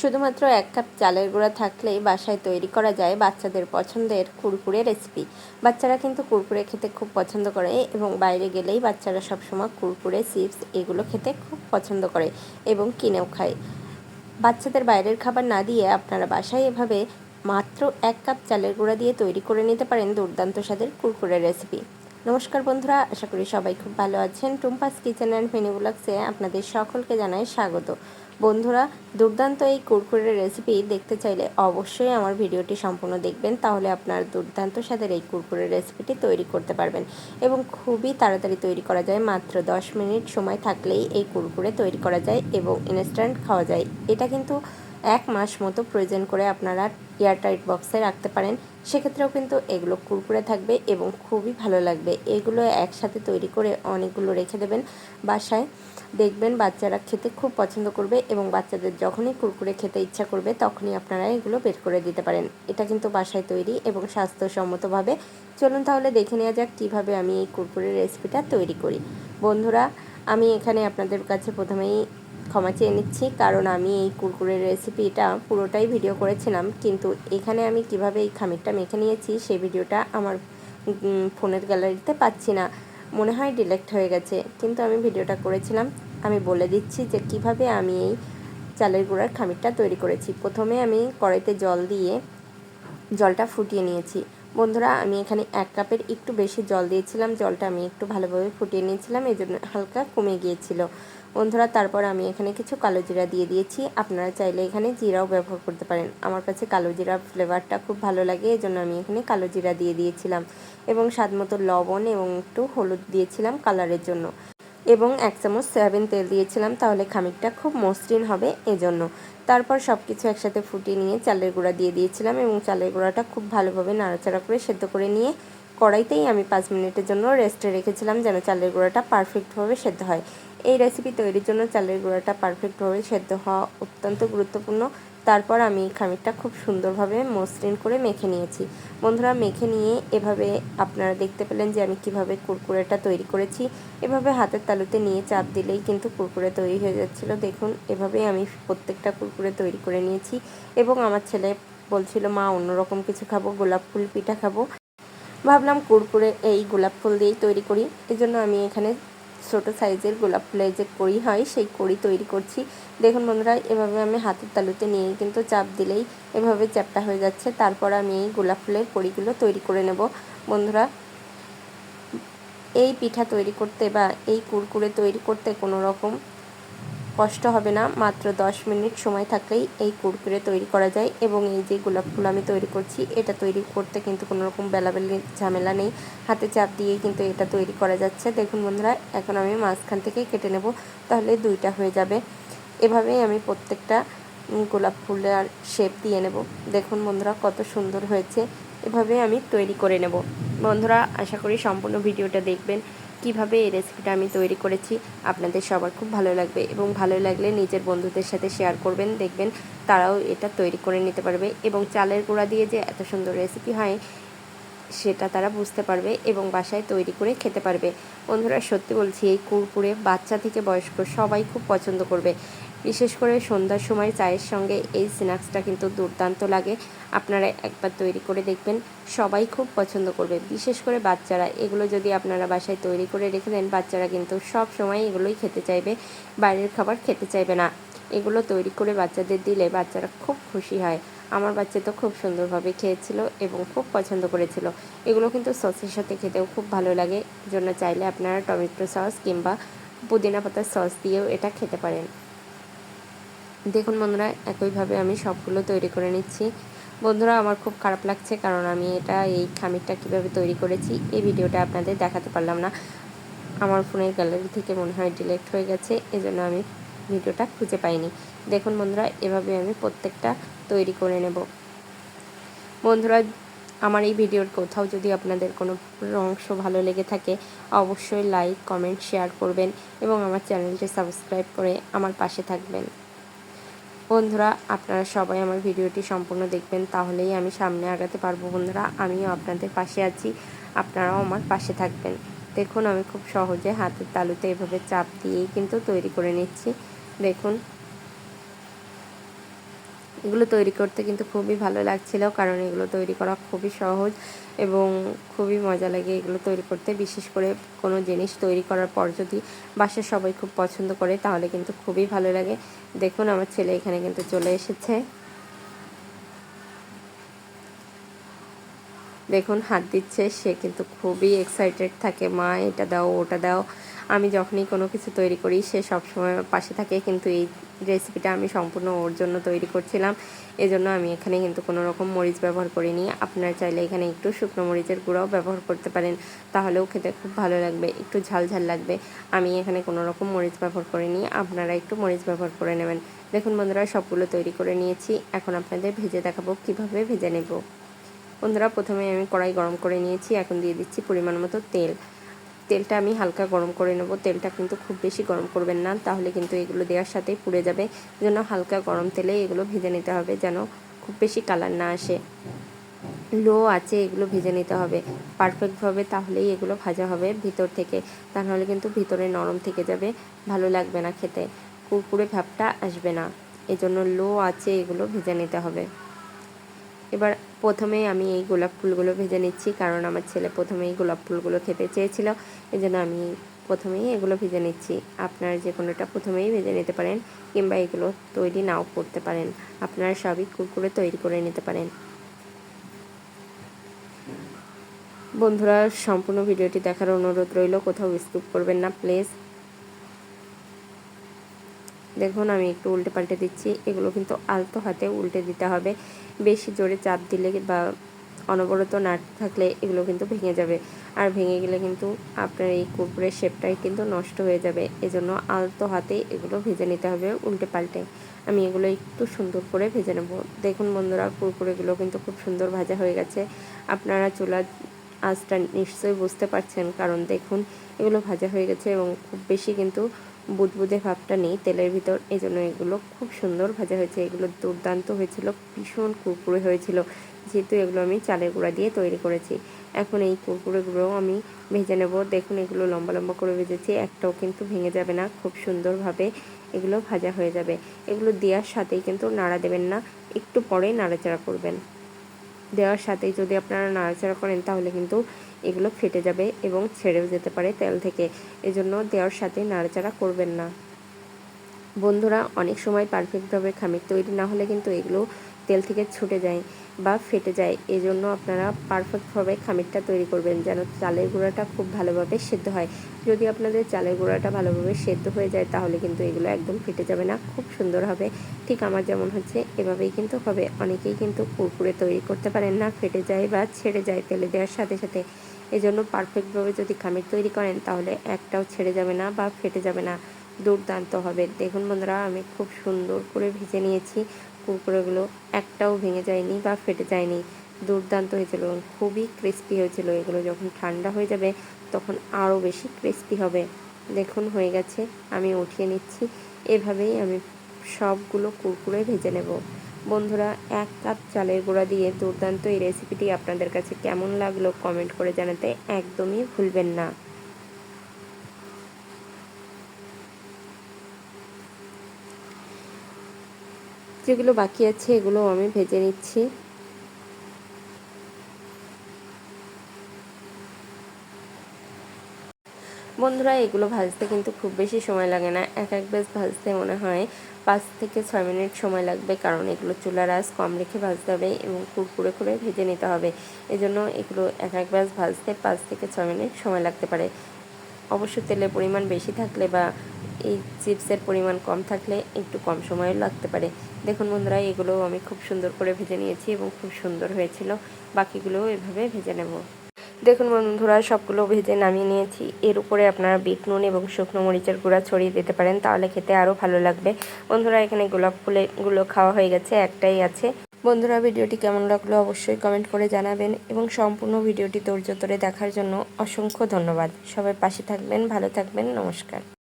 শুধুমাত্র এক কাপ চালের গুঁড়া থাকলেই বাসায় তৈরি করা যায় বাচ্চাদের পছন্দের কুরকুরে রেসিপি। বাচ্চারা কিন্তু কুরকুরে খেতে খুব পছন্দ করে এবং বাইরে গেলেই বাচ্চারা সবসময় কুরকুরে, চিপস এগুলো খেতে খুব পছন্দ করে এবং কিনেও খায়। বাচ্চাদের বাইরের খাবার না দিয়ে আপনারা বাসায় এভাবে মাত্র এক কাপ চালের গুঁড়া দিয়ে তৈরি করে নিতে পারেন দুর্দান্ত স্বাদের কুরকুরে রেসিপি। নমস্কার বন্ধুরা, আশা করি সবাই খুব ভালো আছেন। টুম্পাস কিচেন অ্যান্ড মিনি ব্লগসে আপনাদের সকলকে জানাই স্বাগত। বন্ধুরা, দুর্দান্ত এই কুরকুরের রেসিপি দেখতে চাইলে অবশ্যই আমার ভিডিওটি সম্পূর্ণ দেখবেন, তাহলে আপনার দুর্দান্ত স্বাদের এই কুরকুরের রেসিপিটি তৈরি করতে পারবেন এবং খুবই তাড়াতাড়ি তৈরি করা যায়। মাত্র 10 মিনিট সময় থাকলেই এই কুরকুরে তৈরি করা যায় এবং ইনস্ট্যান্ট খাওয়া যায়। এটা কিন্তু এক মাস মতো প্রয়োজন করে আপনারা এয়ারটাইট বক্সে রাখতে পারেন। সেক্ষেত্রেও কিন্তু এগুলো কুরকুরে থাকবে এবং খুবই ভালো লাগবে। এগুলো একসাথে তৈরি করে অনেকগুলো রেখে দেবেন বাসায়। দেখবেন বাচ্চারা খেতে খুব পছন্দ করবে এবং বাচ্চাদের যখনই কুরকুরে খেতে ইচ্ছা করবে তখনই আপনারা এগুলো বের করে দিতে পারেন। এটা কিন্তু বাসায় তৈরি এবং স্বাস্থ্যসম্মতভাবে। চলুন তাহলে দেখে নেওয়া যাক কীভাবে আমি এই কুরকুরের রেসিপিটা তৈরি করি। বন্ধুরা আমি এখানে আপনাদের কাছে প্রথমেই ক্ষমা চেয়ে নিচ্ছি, কারণ আমি এই কুরকুরের রেসিপিটা পুরোটাই ভিডিও করেছিলাম, কিন্তু এখানে আমি কীভাবে এই খামিরটা মেখে নিয়েছি সেই ভিডিওটা আমার ফোনের গ্যালারিতে পাচ্ছি না। মনে হয় ডিলেক্ট হয়ে গেছে, কিন্তু আমি ভিডিওটা করেছিলাম। আমি বলে দিচ্ছি যে কীভাবে আমি এই চালের গুঁড়ার খামিরটা তৈরি করেছি। প্রথমে আমি কড়াইতে জল দিয়ে জলটা ফুটিয়ে নিয়েছি। বন্ধুরা, আমি এখানে এক কাপের একটু বেশি জল দিয়েছিলাম। জলটা আমি একটু ভালোভাবে ফুটিয়ে নিয়েছিলাম, এই জন্য হালকা কমে গিয়েছিল। বন্ধুরা, তারপর আমি এখানে কিছু কালো জিরা দিয়ে দিয়েছি। আপনারা চাইলে এখানে জিরাও ব্যবহার করতে পারেন। আমার কাছে কালো জিরা ফ্লেভারটা খুব ভালো লাগে, এই জন্য আমি এখানে কালো জিরা দিয়ে দিয়েছিলাম এবং স্বাদ মতো লবণ এবং একটু হলুদ দিয়েছিলাম কালারের জন্য। এবং এক চামচ সয়াবিন তেল দিয়েছিলাম, তাহলে খামিরটা খুব মসৃণ হবে, এজন্য। তারপর সব কিছু একসাথে ফুটিয়ে নিয়ে চালের গুঁড়া দিয়ে দিয়েছিলাম এবং চালের গুঁড়াটা খুব ভালোভাবে নাড়াচাড়া করে সেদ্ধ করে নিয়ে কড়াইতেই আমি পাঁচ মিনিটের জন্য রেস্টে রেখেছিলাম যেন চালের গুঁড়াটা পারফেক্টভাবে সেদ্ধ হয়। এই রেসিপি তৈরির জন্য চালের গুঁড়াটা পারফেক্টভাবে সেদ্ধ হওয়া অত্যন্ত গুরুত্বপূর্ণ। তারপর আমি খামিরটা খুব সুন্দরভাবে মসৃণ করে মেখে নিয়েছি। বন্ধুরা, মেখে নিয়ে এভাবে আপনারা দেখতে পেলেন যে আমি কীভাবে কুরকুরেটা তৈরি করেছি। এভাবে হাতের তালুতে নিয়ে চাপ দিলেই কিন্তু কুরকুরে তৈরি হয়ে যাচ্ছিল। দেখুন, এভাবেই আমি প্রত্যেকটা কুরকুরে তৈরি করে নিয়েছি এবং আমার ছেলে বলছিল, মা, অন্যরকম কিছু খাব, গোলাপ ফুল, পিঠা খাব। ভাবলাম কুরকুরে এই গোলাপ ফুল দিয়েই তৈরি করি। এজন্য আমি এখানে ছোট সাইজের গোলাপ ফুলের যে কড়ি হয়, সেই কড়ি তৈরি করছি। দেখুন বন্ধুরা, এভাবে আমি হাতের তালুতে নিয়ে কিন্তু চাপ দিলেই এভাবে চ্যাপটা হয়ে যাচ্ছে। তারপর আমি এই গোলাপ ফুলের কড়িগুলো তৈরি করে নেব। বন্ধুরা, এই পিঠা তৈরি করতে বা এই কুরকুরে তৈরি করতে কোনো রকম কষ্ট হবে না, মাত্র 10 মিনিট সময় থাকলেই এই কুরকুরে তৈরি করা যায় এবং এই যে গোলাপ ফুল আমি তৈরি করছি, এটা তৈরি করতে কিন্তু কোনো রকম বেলাবেলি ঝামেলা নেই। হাতে চাপ দিয়েই কিন্তু এটা তৈরি করা যাচ্ছে। দেখুন বন্ধুরা, এখন আমি মাঝখান থেকে কেটে নেব, তাহলে দুইটা হয়ে যাবে। এভাবেই আমি প্রত্যেকটা গোলাপ ফুলের শেপ দিয়ে নেব। দেখুন বন্ধুরা, কত সুন্দর হয়েছে। এভাবে আমি তৈরি করে নেব। বন্ধুরা, আশা করি সম্পূর্ণ ভিডিওটা দেখবেন। কীভাবে এই রেসিপিটা আমি তৈরি করেছি আপনাদের সবার খুব ভালো লাগবে এবং ভালো লাগলে নিজের বন্ধুদের সাথে শেয়ার করবেন, দেখবেন তারাও এটা তৈরি করে নিতে পারবে এবং চালের গুঁড়া দিয়ে যে এত সুন্দর রেসিপি হয় সেটা তারা বুঝতে পারবে এবং বাসায় তৈরি করে খেতে পারবে। বন্ধুরা, সত্যি বলছি, এই কুরকুরে বাচ্চা থেকে বয়স্ক সবাই খুব পছন্দ করবে বিশেষ করে সন্ধ্যার সময় চায়ের সঙ্গে এই স্ন্যাক্সটা কিন্তু দুর্দান্ত লাগে। আপনারা একবার তৈরি করে দেখবেন। সবাই খুব পছন্দ করবে। বিশেষ করে বাচ্চারা। এগুলো যদি আপনারা বাসায় তৈরি করে রেখে দেন, বাচ্চারা কিন্তু সব সময় এগুলোই খেতে চাইবে। বাইরের খাবার খেতে চাইবে না। এগুলো তৈরি করে বাচ্চাদের দিলে বাচ্চারা খুব খুশি হয়। আমার বাচ্চা তো খুব সুন্দরভাবে খেয়েছিল এবং খুব পছন্দ করেছিল। এগুলো কিন্তু সসের সাথে খেতেও খুব ভালো লাগে। জন্য চাইলে আপনারা টমেটো সস কিংবা পুদিনা পাতার সস দিয়েও এটা খেতে পারেন। দেখুন বন্ধুরা, একইভাবে আমি সবগুলো তৈরি করে নিচ্ছি। বন্ধুরা, আমার খুব খারাপ লাগছে কারণ আমি এটা, এই খামিরটা কীভাবে তৈরি করেছি, এই ভিডিওটা আপনাদের দেখাতে পারলাম না। আমার ফোনের গ্যালারি থেকে মনে হয় ডিলেক্ট হয়ে গেছে, এজন্য আমি ভিডিওটা খুঁজে পাইনি। দেখুন বন্ধুরা, এভাবে আমি প্রত্যেকটা তৈরি করে নেব। বন্ধুরা, আমার এই ভিডিওর কোথাও যদি আপনাদের কোনো অংশ ভালো লেগে থাকে, অবশ্যই লাইক, কমেন্ট, শেয়ার করবেন এবং আমার চ্যানেলটি সাবস্ক্রাইব করে আমার পাশে থাকবেন। বন্ধুরা, আপনারা সবাই আমার ভিডিওটি সম্পূর্ণ দেখবেন, তাহলেই আমি সামনে আগাতে পারব। বন্ধুরা, আমিও আপনাদের পাশে আছি, আপনারাও আমার পাশে থাকবেন। দেখুন, আমি খুব সহজে হাতের তালুতে এভাবে চাপ দিয়েই কিন্তু তৈরি করে নিচ্ছি। দেখুন এগুলো তৈরি করতে কিন্তু খুবই ভালো লাগছিল, কারণ এগুলো তৈরি করা খুবই সহজ এবং খুবই মজা লাগে এগুলো তৈরি করতে। বিশেষ করে কোনো জিনিস তৈরি করার পর যদি বাসার সবাই খুব পছন্দ করে, তাহলে কিন্তু খুবই ভালো লাগে। দেখুন, আমার ছেলে এখানে কিন্তু চলে এসেছে। দেখুন, হাত দিচ্ছে, সে কিন্তু খুবই এক্সাইটেড থাকে, মা, এটা দাও, ওটা দাও। আমি যখনই কোনো কিছু তৈরি করি, সে সবসময় পাশে থাকে। কিন্তু এই রেসিপিটা আমি সম্পূর্ণ ওর জন্য তৈরি করছিলাম। এজন্য আমি এখানে কিন্তু কোনো রকম মরিচ ব্যবহার করিনি। আপনারা চাইলে এখানে একটু শুকনো মরিচের গুঁড়াও ব্যবহার করতে পারেন। তাহলেও খেতে খুব ভালো লাগবে, একটু ঝাল ঝাল লাগবে। আমি এখানে কোনো রকম মরিচ ব্যবহার করিনি। আপনারা একটু মরিচ ব্যবহার করে নেবেন। দেখুন বন্ধুরা, সবগুলো তৈরি করে নিয়েছি। এখন আপনাদের ভেজে দেখাবো কীভাবে ভেজে নেব। বন্ধুরা, প্রথমে আমি কড়াই গরম করে নিয়েছি। এখন দিয়ে দিচ্ছি পরিমাণ মতো তেল। তেলটা আমি হালকা গরম করে নেব। তেলটা কিন্তু খুব বেশি গরম করবেন না, তাহলে কিন্তু এগুলো দেওয়ার সাথেই পুড়ে যাবে। জন্য হালকা গরম তেলে এগুলো ভেজে নিতে হবে, যেন খুব বেশি কালার না আসে। লো আছে এগুলো ভেজে নিতে হবে। পারফেক্টভাবে তাহলেই এগুলো ভাজা হবে ভিতর থেকে। তা নাহলে কিন্তু ভিতরে নরম থেকে যাবে, ভালো লাগবে না খেতে। কুরকুরে ভাবটা আসবে না। এজন্য লো আছে এগুলো ভেজে নিতে হবে। এবার প্রথমে আমি এই গোলাপ ফুলগুলো ভেজে নিচ্ছি, কারণ আমার ছেলে প্রথমেই গোলাপ ফুলগুলো খেতে চেয়েছিল। এই জন্য আমি প্রথমেই এগুলো ভেজে নিচ্ছি। আপনারা যে কোনোটা প্রথমেই ভেজে নিতে পারেন কিংবা এগুলো তৈরি নাও করতে পারেন। আপনারা সবই কুরকুরে তৈরি করে নিতে পারেন। বন্ধুরা, সম্পূর্ণ ভিডিওটি দেখার অনুরোধ রইল, কোথাও স্কিপ করবেন না, প্লিজ। দেখুন, আমি একটু উল্টে পাল্টে দিচ্ছি। এগুলো কিন্তু আলতো হাতে উল্টে দিতে হবে। বেশি জোরে চাপ দিলে বা অনবরত নাট থাকলে এগুলো কিন্তু ভেঙে যাবে। আর ভেঙে গেলে কিন্তু আপনার এই কুরকুরের শেপটাই কিন্তু নষ্ট হয়ে যাবে। এজন্য আলতো হাতে এগুলো ভেজে নিতে হবে উল্টে পাল্টে আমি এগুলো একটু সুন্দর করে ভেজে নেব। দেখুন বন্ধুরা, কুরকুরেগুলো কিন্তু খুব সুন্দর ভাজা হয়ে গেছে। আপনারা চুলা, আঁচটা নিশ্চয়ই বুঝতে পারছেন, কারণ দেখুন, এগুলো ভাজা হয়ে গেছে এবং খুব বেশি কিন্তু বুদবুদে ভাবটা নেই, তেলের ভিতর এই জন্য এগুলো খুব সুন্দর ভাজা হয়েছে, এগুলো দুর্দান্ত হয়েছিল, ভীষণ কুরকুরে হয়েছিল। যেহেতু এগুলো আমি চালের গুঁড়া দিয়ে তৈরি করেছি, এখন এই কুরকুরেগুলো আমি ভেজে নেব। দেখুন, এগুলো লম্বা লম্বা করে ভেজেছি, একটাও কিন্তু ভেঙে যাবে না, খুব সুন্দরভাবে এগুলো ভাজা হয়ে যাবে। এগুলো দেওয়ার সাথেই কিন্তু নাড়া দেবেন না, একটু পরে নাড়াচাড়া করবেন। দেওয়ার সাথেই যদি আপনারা নাড়াচাড়া করেন, তাহলে কিন্তু এগুলো ফেটে যাবে এবং ছেড়েও যেতে পারে তেল থেকে। এজন্য দেওয়ার সাথে নাড়াচাড়া করবেন না। বন্ধুরা, অনেক সময় পারফেক্টভাবে খামির তৈরি না হলে কিন্তু এগুলো তেল থেকে ছুটে যায়। বা ফেটে যায় এই জন্য আপনারা পারফেক্টভাবে খামিরটা তৈরি করবেন যেন চালের গুঁড়াটা খুব ভালোভাবে সেদ্ধ হয়। যদি আপনাদের চালের গুঁড়াটা ভালোভাবে সেদ্ধ হয়ে যায়, তাহলে কিন্তু এগুলো একদম ফেটে যাবে না, খুব সুন্দর হবে। ঠিক আমার যেমন হচ্ছে, এভাবেই কিন্তু হবে। অনেকেই কিন্তু কুরকুরে তৈরি করতে পারেন না, ফেটে যায় বা ছেড়ে যায় তেলে দেওয়ার সাথে সাথে। এজন্য পারফেক্টভাবে যদি খামির তৈরি করেন, তাহলে একটাও ছেড়ে যাবে না বা ফেটে যাবে না। দুর্দান্ত হবে। দেখুন বন্ধুরা, আমি খুব সুন্দর করে ভেজে নিয়েছি। কুরকুরেগুলো একটাও ভেঙে যায়নি বা ফেটে যায়নি। দুর্দান্ত হয়েছিল খুবই ক্রিস্পি হয়েছিল। এগুলো যখন ঠান্ডা হয়ে যাবে, তখন আরও বেশি ক্রিস্পি হবে। দেখুন, হয়ে গেছে। আমি উঠিয়ে নিচ্ছি। এভাবেই আমি সবগুলো কুরকুরে ভেজে নেব। বন্ধুরা, এক কাপ চালের গুঁড়া দিয়ে দুর্দান্ত এই রেসিপিটি আপনাদের কাছে কেমন লাগল কমেন্ট করে জানাতে একদমই ভুলবেন না। যেগুলো বাকি আছে এগুলো আমি ভেজে নিচ্ছি। বন্ধুরা, এগুলো ভাজতে কিন্তু খুব বেশি সময় লাগে না। এক এক বেশ ভাজতে মনে হয় পাঁচ থেকে ছয় মিনিট সময় লাগবে, কারণ এগুলো চুলার আঁচ কম রেখে ভাজতে হবে এবং কুরকুরে করে ভেজে নিতে হবে। এজন্য এগুলো এক এক ব্যাস ভাজতে পাঁচ থেকে ছয় মিনিট সময় লাগতে পারে। অবশ্য তেলের পরিমাণ বেশি থাকলে বা এই চিপসের পরিমাণ কম থাকলে একটু কম সময় লাগতে পারে। দেখুন বন্ধুরা, এগুলো আমি খুব সুন্দর করে ভেজে নিয়েছি এবং খুব সুন্দর হয়েছিল। বাকিগুলোও এভাবে ভেজে নেব। দেখুন বন্ধুরা, সবগুলো ভেজে নামিয়ে নিয়েছি। এর উপরে আপনারা বিট নুন এবং শুকনো মরিচের গুঁড়া ছড়িয়ে দিতে পারেন, তাহলে খেতে আরও ভালো লাগবে। বন্ধুরা, এখানে গোলাপ ফুলেগুলো খাওয়া হয়ে গেছে, একটাই আছে। বন্ধুরা, ভিডিওটি কেমন লাগল অবশ্যই কমেন্ট করে জানাবেন এবং সম্পূর্ণ ভিডিওটি ধৈর্য ধরে দেখার জন্য অসংখ্য ধন্যবাদ। সবাই পাশে থাকবেন, ভালো থাকবেন, নমস্কার।